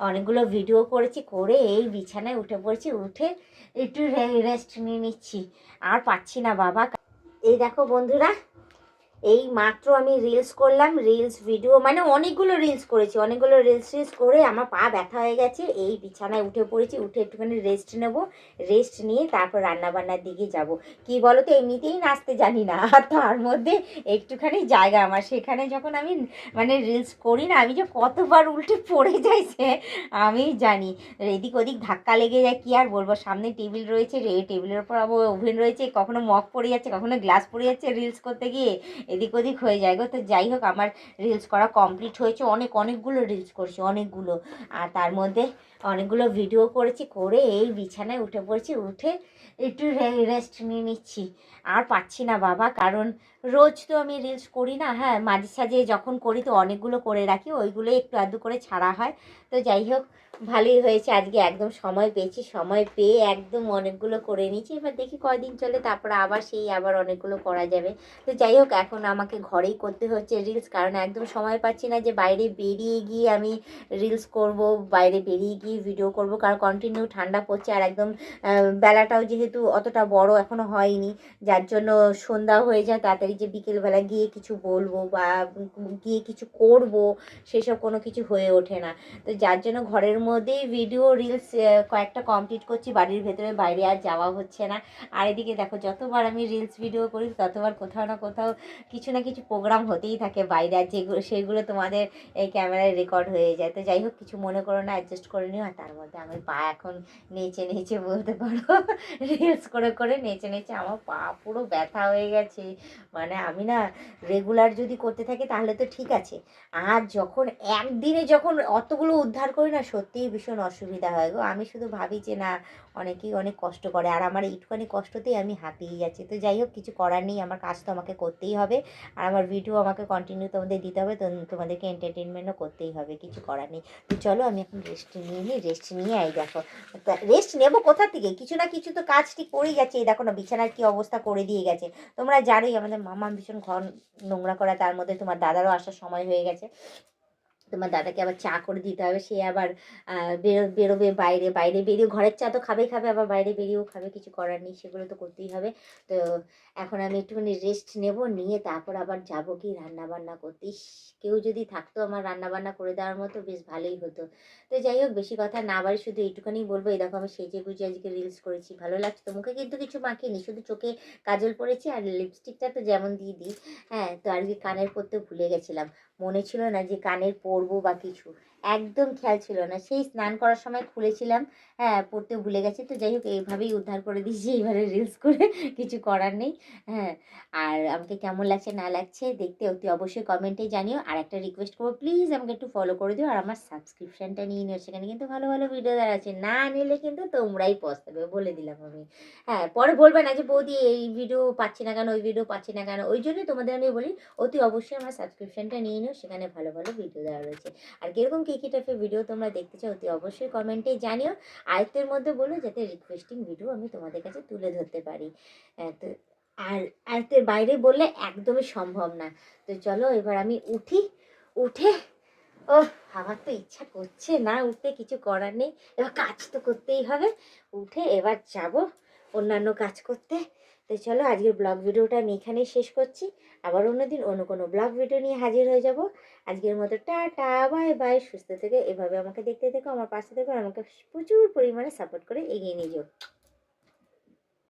অনেকগুলো ভিডিও করেছি, করে এই বিছানায় উঠে পড়েছি। উঠে একটু রেস্ট নিয়ে নিচ্ছি। আর পাচ্ছি না বাবা। এই দেখো বন্ধুরা এই মাত্র আমি রিলস করলাম রিলস ভিডিও মানে অনেকগুলো রিলস করেছি, অনেকগুলো রিলস রিলস করে আমার পা ব্যথা হয়ে গেছে, এই বিছানায় উঠে পড়েছি, উঠে একটুখানি রেস্ট নেব রেস্ট নিয়ে তারপর রান্নাবান্নার দিকে যাব। কি বলো তো এমনিতেই নাচতে জানি না, আর তার মধ্যে একটুখানি জায়গা আমার। সেখানে যখন আমি মানে রিলস করি না, আমি যে কতবার উল্টে পড়ে যাই সে, আমি জানি। এদিক ওদিক ধাক্কা লেগে যায়, কি আর বলব? সামনে টেবিল রয়েছে রে টেবিলের ওপর আবার ওভেন রয়েছে, কখনো মগ পড়ে যাচ্ছে, কখনো গ্লাস পড়ে যাচ্ছে রিলস করতে গিয়ে। এদিক ওদিক হয়ে যায় গো। তো যাই হোক, আমার রিলস করা কমপ্লিট হয়েছে। অনেক, অনেকগুলো রিলস করছি, অনেকগুলো। আর তার মধ্যে অনেকগুলো ভিডিও করেছি, করে এই বিছানায় উঠে পড়েছি। উঠে একটু রেস্ট নিয়ে নিচ্ছি। আর পাচ্ছি না বাবা, কারণ রোজ তো আমি রিলস করি না। হ্যাঁ মাঝে সাঝে যখন করি তো অনেকগুলো করে রাখি, ওইগুলো একটু আধটু করে ছাড়া হয়। তো যাই হোক, ভালোই হয়েছে। আজকে একদম সময় পেয়েছি, সময় পেয়ে একদম অনেকগুলো করে নিয়েছি। এবার দেখি কয়দিন চলে, তারপর আবার সেই আবার অনেকগুলো করা যাবে। তো যাই হোক, এখন আমাকে ঘরেই করতে হচ্ছে রিলস কারণ একদম সময় পাচ্ছি না যে বাইরে বেরিয়ে গিয়ে আমি রিলস করব, বাইরে বেরিয়ে গিয়ে ভিডিও করব, কারণ কন্টিনিউ ঠান্ডা পড়ছে আর একদম বেলাটাও যেহেতু অতটা বড় এখনও হয়নি, যার জন্য সন্ধ্যা হয়ে যায়, তাড়াতাড়ি যে বিকেলবেলা গিয়ে কিছু বলব বা গিয়ে কিছু করব, সেসব কোনো কিছু হয়ে ওঠে না। তো যার জন্য ঘরের মধ্যেই ভিডিও রিলস কয়েকটা কমপ্লিট করছি, বাড়ির ভেতরে বাইরে আর যাওয়া হচ্ছে না। আর এদিকে দেখো, যতবার আমি রিলস ভিডিও করি, ততবার কোথাও না কোথাও কিছু না কিছু প্রোগ্রাম হতেই থাকে বাইরে আর যেগুলো, সেগুলো তোমাদের এই ক্যামেরায় রেকর্ড হয়ে যায়। তো যাই হোক, কিছু মনে করো না অ্যাডজাস্ট করে নিও। আর তার মধ্যে আমি পা এখন নেচে নেচে বলতে পারো রিলস করে করে নেচে নেচে আমার পা পুরো ব্যথা হয়ে গেছে। মানে আমি না রেগুলার যদি করতে থাকি তাহলে তো ঠিক আছে। আর যখন একদিনে যখন অতগুলো উদ্ধার করি না, সত্যিই ভীষণ অসুবিধা হয় গো। আমি শুধু ভাবি যে না, অনেকেই অনেক কষ্ট করে। আর আমার এইটুখানি কষ্টতেই আমি হাঁপিয়ে যাচ্ছি। তো যাই হোক, কিছু করার নেই। আমার কাজ তো আমাকে করতেই হবে। আর আমার ভিডিও আমাকে কন্টিনিউ তোমাদের দিতে হবে তোমাদেরকে এন্টারটেনমেন্টও করতেই হবে, কিছু করার নেই। তো চলো আমি এখন রেস্ট নিয়ে নিই রেস্ট নিয়ে আই দেখো। রেস্ট নেব কোথা থেকে? কিছু না কিছু তো কাজটি করেই যাচ্ছে। এই দেখো না বিছানার কী অবস্থা করে দিয়ে গেছে। তোমরা জানোই আমাদের মামা ভীষণ ঘর নোংরা করা, তার মধ্যে তোমার দাদারও আসার সময় হয়ে গেছে। তোমার দাদাকে আবার চা করে দিতে হবে। সে আবার বেরো, বেরোবে বাইরে বাইরে বেরিয়ে ঘরের চা তো খাবে খাবে, আবার বাইরে বেরিয়েও খাবে, কিছু করার নেই, সেগুলো তো করতেই হবে। তো এখন আমি একটুখানি রেস্ট নেব, নিয়ে তারপর আবার যাব কি রান্নাবান্না করতে। কেউ যদি থাকতো আমার রান্নাবান্না করে দেওয়ার মতো, বেশ ভালোই হতো। তো যাই হোক, বেশি কথা না বাড়ি শুধু এইটুখানি বলব। এই দেখো আমি সেজে গুজে আজকে রিলস করেছি, ভালো লাগছে। তো মুখে কিন্তু কিছু মাখিনি, শুধু চোখে কাজল পড়েছি আর লিপস্টিকটা তো যেমন দিয়ে দিই। হ্যাঁ তো আজকে কানের পরতে ভুলে গেছিলাম। মনে ছিল না যে কানের পরবো বা কিছু। একদম খেয়াল ছিল না। সেই স্নান করার সময় খুলেছিলাম হ্যাঁ পড়তে ভুলে গেছি। তো যাই হোক, এইভাবেই উদ্ধার করে দিয়েছি। এইভাবে রিলস করে কিছু করার নেই হ্যাঁ। আর আমাকে কেমন লাগছে, না লাগছে, দেখতে অতি অবশ্যই কমেন্টে জানিও। আর একটা রিকোয়েস্ট করব প্লিজ আমাকে একটু ফলো করে দিও। আর আমার সাবস্ক্রিপশনটা নিয়ে নিও, সেখানে কিন্তু ভালো ভালো ভিডিও দেওয়া আছে না নিলে কিন্তু তোমরাই পস্তাবে, বলে দিলাম আমি। হ্যাঁ পরে বলবে না যে, বৌদি, এই ভিডিও পাচ্ছি না কেন, ওই ভিডিও পাচ্ছি না কেন? ওই জন্যই তোমাদের আমি বলি, অতি অবশ্যই আমার সাবস্ক্রিপশনটা নিয়ে নিও সেখানে ভালো ভালো ভিডিও দেওয়া রয়েছে। আর কীরকম কী কী টাইপের ভিডিও তোমরা দেখতে চাও, অতি অবশ্যই কমেন্টে জানিও। আয়ত্তের মধ্যে বলো, যাতে রিকোয়েস্টিং ভিডিও আমি তোমাদের কাছে তুলে ধরতে পারি। তো আর আয়ত্তের বাইরে বললে একদমই সম্ভব না। তো চলো, এবার আমি উঠি, উঠে ও আমার তো ইচ্ছা করছে না উঠতে, কিছু করার নেই। এবার কাজ তো করতেই হবে। উঠে এবার যাব অন্যান্য কাজ করতে। তো চলো আজকের ব্লগ ভিডিওটা আমি এখানেই শেষ করছি। আবার অন্যদিন অন্য কোনো ব্লগ ভিডিও নিয়ে হাজির হয়ে যাব। আজকের মতো টাটা, বাই বাই। সুস্থ থেকে এভাবে আমাকে দেখতে থেকো, আমার পাশে থেকো আমাকে প্রচুর পরিমাণে সাপোর্ট করে এগিয়ে নিয়ে যাও।